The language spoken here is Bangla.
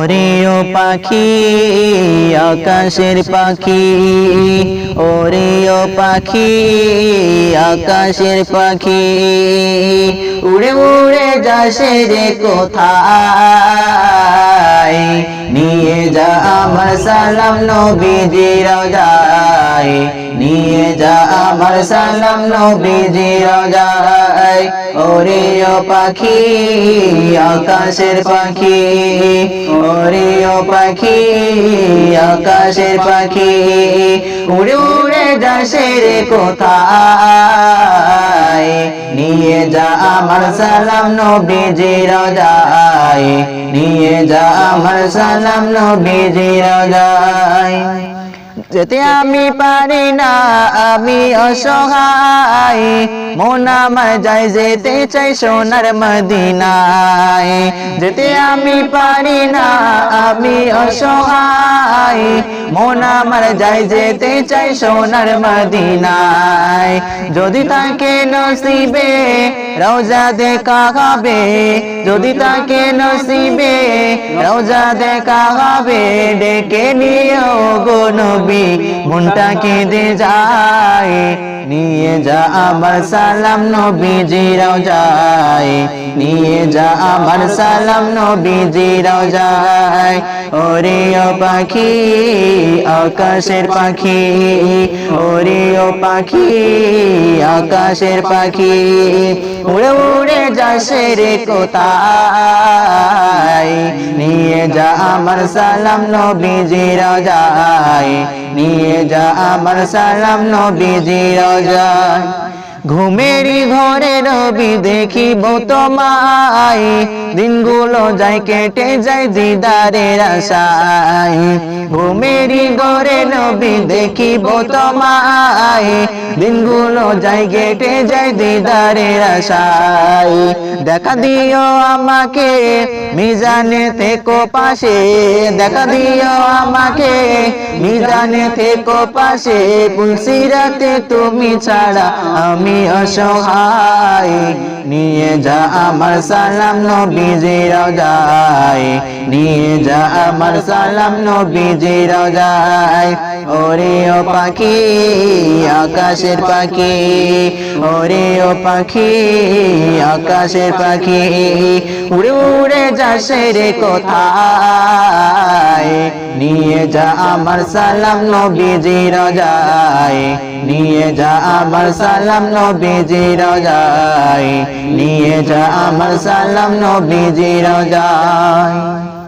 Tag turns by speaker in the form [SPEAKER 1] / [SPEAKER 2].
[SPEAKER 1] ওরে ও পাখি, আকাশের পাখি। ওরে ও পাখি, আকাশের পাখি। উড়ে উড়ে যাসে রে কোথায়? নিয়ে যা আমার সালাম নবীজি রাজায়। নিয়ে যা আমার সালাম নবীজি রাজায় ওরে ও পাখি, আকাশের পাখি। ওরে ও পাখি, আকাশের পাখি। উড়ে উড়ে যাসে কোথায়। নিয়ে যা আমার সালাম নবীজি রাজায় নিয়ে যা আমার সালাম নবীজি রাজায় যেতে আমি পারি না, আমি অসহায়। মন আমার যাই যেতে চাই সোনার মদিনায়। যেতে আমি পারি না, আমি অসহায়। মন আমার যাই যেতে চাই সোনার মদিনায়। যদি তাকে নসিবে রওজা দেখা হবে, যদি তাকে নসিবে রওজা দেখা হবে, ডেকে নিও মনটা কেঁদে যায়। নিয়ে যা আমার সালাম নবীজি রওজায়। নিয়ে যা আমার সালাম রওজায়। ওরে ও পাখি আকাশের পাখি, ওরে ও পাখি, আকাশের পাখি, উড়ে উড়ে যাসে রে কোথায়? নিয়ে যা আমার সালাম নবীজি যায় নিয়ে যা আমার সালাম নবীজি রাজায়। ঘুমেরি ঘরে রবি দেখিব তোমায়। দিনগুলো যাই কেটে যায় দিদারের আশায়। ঘুমেরি ঘরে নবী দেখিব তোমায়। দিনগুলো যাই কেটে যায় দিদারের আশায়। দেখা দিও আমাকে মিজানে থেকো পাশে। দেখা দিও আমাকে মিজানে থেকো পাশে। পুলসিরাতে তুমি ছাড়া আমি অসহায়, নিয়ে যা আমার সালাম নবীজি রাজায়, নিয়ে যা আমার সালাম নবীজি রাজায়। ওরে পাখি, আকাশের পাখি, ওরে পাখি, আকাশের পাখি, উড়ে উড়ে যাসে রে কোথায়? নিয়ে যা আমার সালাম নবীজি রাজায় নিয়ে যা আমার সালাম নবীজি রাজায় নিয়ে যা আমার সালাম নবীজি রাজায়